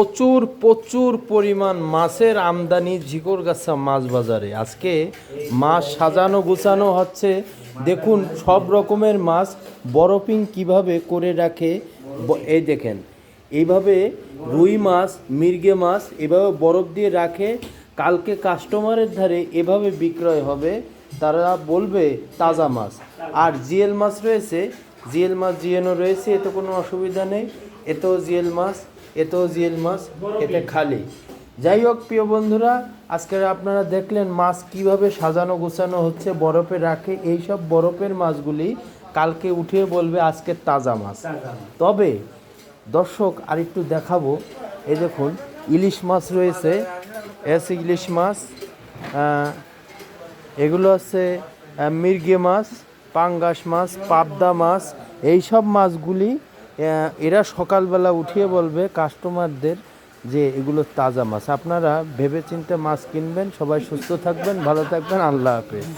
প্রচুর প্রচুর পরিমাণ মাছের আমদানি ঝিকরগাছা মাছ বাজারে। আজকে মাছ সাজানো, গুছানো হচ্ছে। দেখুন, সব রকমের মাছ বরফিং কীভাবে করে রাখে। এই দেখেন, এইভাবে রুই মাছ, মির্গে মাছ এভাবে বরফ দিয়ে রাখে। কালকে কাস্টমারের ধারে এভাবে বিক্রয় হবে, তারা বলবে তাজা মাছ। আর জিএল মাছ রয়েছে, জিএল মাছ জিএনও রয়েছে, এতে কোনো অসুবিধা নেই। এতেও জিএল মাছ এতেও জিয়েল মাছ এতে খালি। যাই হোক প্রিয় বন্ধুরা আজকে আপনারা দেখলেন মাছ কীভাবে সাজানো গোছানো হচ্ছে বরফে রাখে। এই সব বরফের মাছগুলি কালকে উঠিয়ে বলবে আজকে তাজা মাছ। তবে দর্শক আরেকটু দেখাবো। এই দেখুন ইলিশ মাছ রয়েছে এস ইলিশ মাছ এগুলো আছে মির্গে মাছ পাঙ্গাস মাছ পাবদা মাছ এই সব মাছগুলি এরা সকালবেলা উঠিয়ে বলবে কাস্টমারদের যে এগুলো তাজা মাছ। আপনারা ভেবেচিন্তে মাছ কিনবেন, সবাই সুস্থ থাকবেন, ভালো থাকবেন, আল্লাহ হাফেজ।